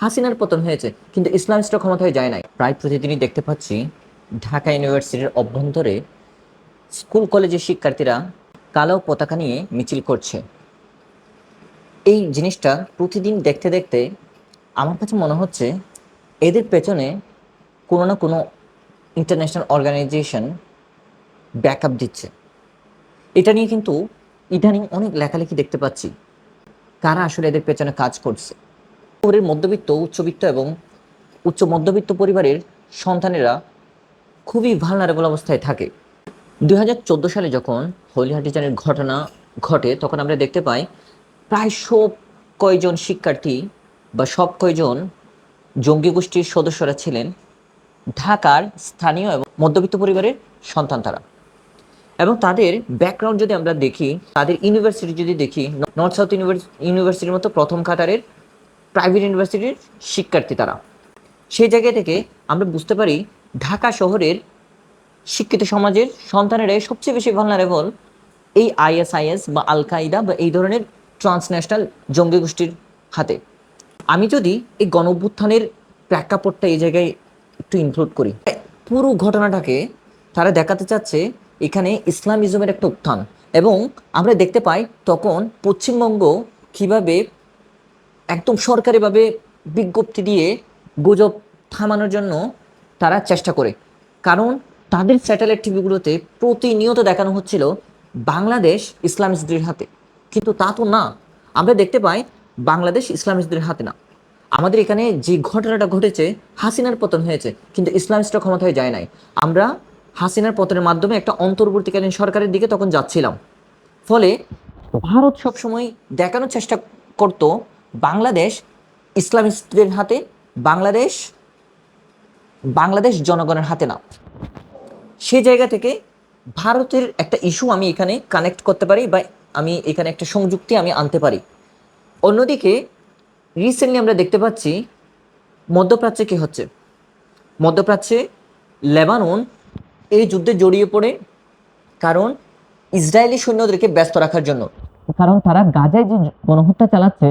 হাসিনার পতন হয়েছে, কিন্তু ইসলামিস্টরা ক্ষমতায় যায় নাই। প্রায় প্রতিদিনই দেখতে পাচ্ছি ঢাকা ইউনিভার্সিটির অভ্যন্তরে স্কুল কলেজের শিক্ষার্থীরা কালো পতাকা নিয়ে মিছিল করছে। এই জিনিসটা প্রতিদিন দেখতে দেখতে আমার কাছে মনে হচ্ছে এদের পেছনে কোনো না কোনো ইন্টারন্যাশনাল অর্গানাইজেশন ব্যাকআপ দিচ্ছে। এটা নিয়ে কিন্তু ইদানিং অনেক লেখালেখি দেখতে পাচ্ছি। কারা আসলে এদের পেছনে কাজ করছে? পরিবারের মধ্যবিত্ত, উচ্চবিত্ত এবং উচ্চ মধ্যবিত্ত পরিবারের সন্তানেরা খুবই ভালনারেবল অবস্থায় থাকে। দু হাজার চোদ্দ সালে যখন হলিহাটিজানের ঘটনা ঘটে, তখন আমরা দেখতে পাই প্রায় সব কয়জন শিক্ষার্থী বা সব কয়জন জঙ্গি গোষ্ঠীর সদস্যরা ছিলেন ঢাকার স্থানীয় এবং মধ্যবিত্ত পরিবারের সন্তান তারা। এবং তাদের ব্যাকগ্রাউন্ড যদি আমরা দেখি, তাদের ইউনিভার্সিটি যদি দেখি নর্থ সাউথ ইউনিভার্সিটির মতো প্রথম কাতারের প্রাইভেট ইউনিভার্সিটির শিক্ষার্থী তারা। সেই জায়গা থেকে আমরা বুঝতে পারি ঢাকা শহরের শিক্ষিত সমাজের সন্তানেরাই সবচেয়ে বেশি ভালনারেবল এই আইএসআইএস বা আল কায়দা বা এই ধরনের ট্রান্সন্যাশনাল জঙ্গি গোষ্ঠীর হাতে। আমি যদি এই গণ অভ্যুত্থানের প্রেক্ষাপটটা এই জায়গায় একটু ইনক্লুড করি। পুরো ঘটনাটাকে তারা দেখাতে চাচ্ছে এখানে ইসলামিজমের একটা উত্থান এবং আমরা দেখতে পাই তখন পশ্চিমবঙ্গ কীভাবে একদম সরকারিভাবে বিজ্ঞপ্তি দিয়ে গুজব থামানোর জন্য তারা চেষ্টা করে। কারণ তাদের স্যাটেলাইট টিভিগুলোতে প্রতিনিয়ত দেখানো হচ্ছিল বাংলাদেশ ইসলামিস্টদের হাতে। কিন্তু তা তো না। আমরা দেখতে পাই বাংলাদেশ ইসলামিস্টদের হাতে না। আমাদের এখানে যে ঘটনাটা ঘটেছে, হাসিনার পতন হয়েছে, কিন্তু ইসলামিস্টরা ক্ষমতায় যায় নাই। আমরা হাসিনার পতনের মাধ্যমে একটা অন্তর্বর্তীকালীন সরকারের দিকে তখন যাচ্ছিলাম। ফলে ভারত সবসময় দেখানোর চেষ্টা করত বাংলাদেশ ইসলামিস্টদের হাতে, বাংলাদেশ বাংলাদেশ জনগণের হাতে না সেই জায়গা থেকে ভারতের একটা ইস্যু আমি এখানে কানেক্ট করতে পারি বা আমি এখানে একটা সংযুক্তি আমি আনতে পারি। অন্যদিকে রিসেন্টলি আমরা দেখতে পাচ্ছি মধ্যপ্রাচ্যে কী হচ্ছে? মধ্যপ্রাচ্যে লেবানন এই যুদ্ধে জড়িয়ে পড়ে কারণ ইসরায়েলি সৈন্যদেরকে ব্যস্ত রাখার জন্য। কারণ তারা গাজায় যে গণহত্যা চালাচ্ছে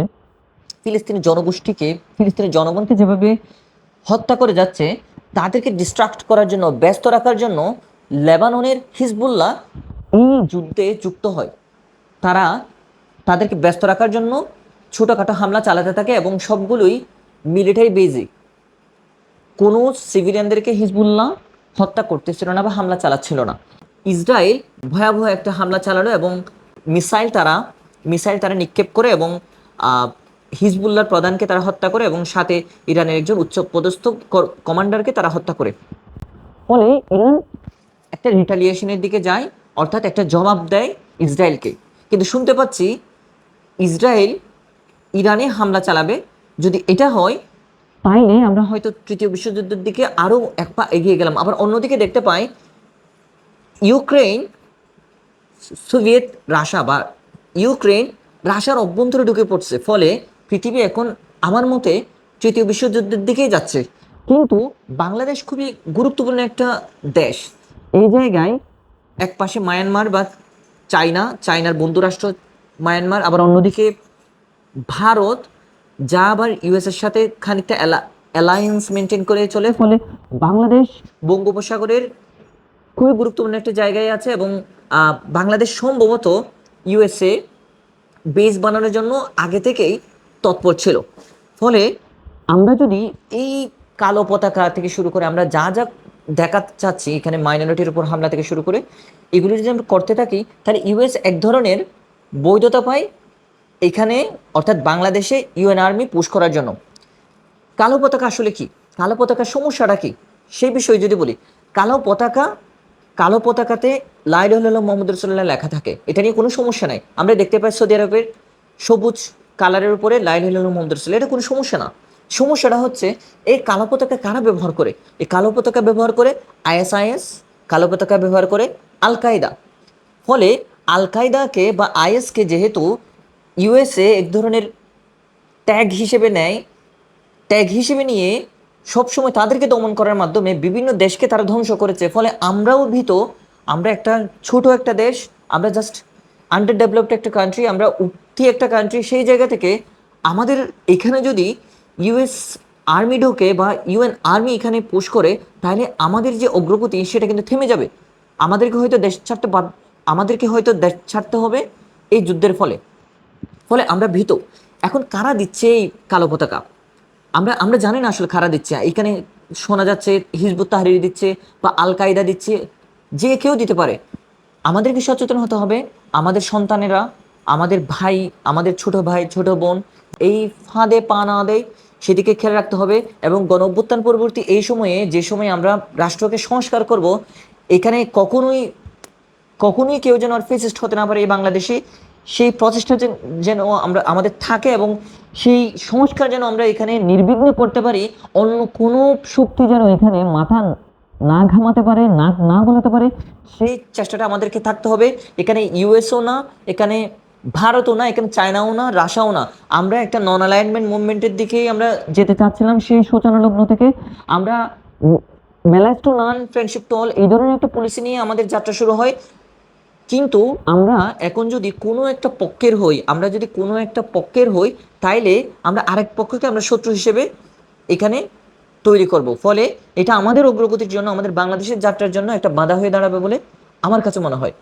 ফিলিস্তিনি জনগোষ্ঠীকে, ফিলিস্তিনি জনগণকে যেভাবে হত্যা করে যাচ্ছে, তাদেরকে ডিস্ট্রাক্ট করার জন্য, ব্যস্ত রাখার জন্য লেবাননের হিজবুল্লাহ এই যুদ্ধে যুক্ত হয়। তারা তাদেরকে ব্যস্ত রাখার জন্য ছোটোখাটো হামলা চালাতে থাকে এবং সবগুলোই মিলিটারি বেজিক কোনো সিভিলিয়ানদেরকে হিজবুল্লাহ হত্যা করতেছিল না বা হামলা চালাচ্ছিল না। ইসরায়েল ভয়াবহ একটা হামলা চালালো এবং মিসাইল তারা মিসাইল তারা নিক্ষেপ করে এবং হিজবুল্লাহর প্রধানকে তারা হত্যা করে এবং সাথে ইরানের একজন উচ্চ পদস্থ কমান্ডারকে তারা হত্যা করে। ফলে ইরান একটা রিটালিয়েশনের দিকে যায়, অর্থাৎ একটা জবাব দেয় ইসরায়েলকে। কিন্তু শুনতে পাচ্ছি ইসরায়েল ইরানে হামলা চালাবে। যদি এটা হয়, তাইলে আমরা হয়তো তৃতীয় বিশ্বযুদ্ধের দিকে আরও এক পা এগিয়ে গেলাম। আবার অন্যদিকে দেখতে পাই ইউক্রেন সোভিয়েত রাশা বা ইউক্রেন রাশার অভ্যন্তরে ঢুকে পড়ছে। ফলে পৃথিবী এখন আমার মতে তৃতীয় বিশ্বযুদ্ধের দিকেই যাচ্ছে। কিন্তু বাংলাদেশ খুবই গুরুত্বপূর্ণ একটা দেশ। এই জায়গায় এক পাশে মায়ানমার বা চায়না, চায়নার বন্ধুরাষ্ট্র মায়ানমার, আবার অন্যদিকে ভারত, যা আবার ইউএসের সাথে খানিকটা অ্যালায়েন্স মেনটেন করে চলে। ফলে বাংলাদেশ বঙ্গোপসাগরের খুবই গুরুত্বপূর্ণ একটা জায়গায় আছে এবং বাংলাদেশ সম্ভবত ইউএসএ বেস বানানোর জন্য আগে থেকেই তৎপর ছিল। ফলে আমরা যদি এই কালো পতাকা থেকে শুরু করে আমরা যা যা দেখাতে চাচ্ছি, এখানে মাইনরিটির উপর হামলা থেকে শুরু করে, এগুলো যদি আমরা করতে থাকি, তাহলে ইউএস এক ধরনের বৈধতা পায় এখানে, অর্থাৎ বাংলাদেশে ইউএন আর্মি পুশ করার জন্য। কালো পতাকা আসলে কি? কালো পতাকার সমস্যাটা কি? সেই বিষয়ে যদি বলি, কালো পতাকা, কালো পতাকাতে লাইল মোহাম্মদ রসুল্লাহ লেখা থাকে। এটা নিয়ে কোনো সমস্যা নাই। আমরা দেখতে পাই সৌদি আরবের সবুজ কালারের উপরে লাইল মন্দির রসুল্লাহ এটা কোনো সমস্যা না। সমস্যাটা হচ্ছে, এই কালো পতাকা কারা ব্যবহার করে? এই কালো পতাকা ব্যবহার করে আইএসআইএস, কালো পতাকা ব্যবহার করে আল কায়দা ফলে আল কায়দাকে বা আইএসকে যেহেতু ইউএসএ এক ধরনের ট্যাগ হিসেবে নেয়, ট্যাগ হিসেবে নিয়ে সবসময় তাদেরকে দমন করার মাধ্যমে বিভিন্ন দেশকে তারা ধ্বংস করেছে। ফলে আমরাও ভীত, আমরা একটা ছোট একটা দেশ, আমরা জাস্ট আন্ডার ডেভেলপড একটা কান্ট্রি আমরা উঠতি একটা কান্ট্রি সেই জায়গা থেকে আমাদের এখানে যদি ইউএস আর্মি ঢোকে বা ইউএন আর্মি এখানে পুশ করে, তাহলে আমাদের যে অগ্রগতি সেটা কিন্তু থেমে যাবে। আমাদেরকে হয়তো দেশ ছাড়তে আমাদেরকে হয়তো দেশ ছাড়তে হবে এই যুদ্ধের ফলে। ফলে আমরা ভীত। এখন কারা দিচ্ছে এই কালো পতাকা? আমরা আমরা জানি না আসলে কারা দিচ্ছে। এখানে শোনা যাচ্ছে হিজবুত তাহরির দিচ্ছে বা আল কায়দা দিচ্ছে, যে কেউ দিতে পারে। আমাদেরকে সচেতন হতে হবে। আমাদের সন্তানেরা আমাদের ভাই, আমাদের ছোট ভাই, ছোট বোন, এই ফাঁদে, পা না দেয় সেদিকে খেয়াল রাখতে হবে এবং গণ অভ্যুত্থান পরবর্তী এই সময়ে, যে সময় আমরা রাষ্ট্রকে সংস্কার করব, এখানে কখনোই কখনোই কেউ যেন আর ফেসিস্ট হতে না পারে এই বাংলাদেশে। সেই প্রচেষ্টা যেন- আমরা, আমাদের থাকে এবং সেই সংস্কার যেন আমরা এখানে নির্বিঘ্ন করতে পারি, অন্য কোনো শক্তি যেন এখানে মাথা না ঘামাতে পারে, না না গলাতে পারে, সেই চেষ্টাটা আমাদেরকে থাকতে হবে। এখানে ইউএসও না, এখানে ভারতও না, এখানে চায়নাও না, রাশিয়াও না। আমরা একটা নন অ্যালাইনমেন্ট মুভমেন্টের দিকেই আমরা যেতে চাচ্ছিলাম সেই সূচনা লগ্ন থেকে। আমরা malice to none friendship to all এই ধরনের একটা পলিসি নিয়ে আমাদের যাত্রা শুরু হয়। কিন্তু আমরা এখন যদি কোনো একটা পক্ষের হই, আমরা যদি কোনো একটা পক্ষের হই, তাইলে আমরা আরেক পক্ষকে আমরা শত্রু হিসেবে এখানে তৈরি করব। ফলে এটা আমাদের অগ্রগতির জন্য, আমাদের বাংলাদেশের যাত্রার জন্য একটা বাধা হয়ে দাঁড়াবে বলে আমার কাছে মনে হয়।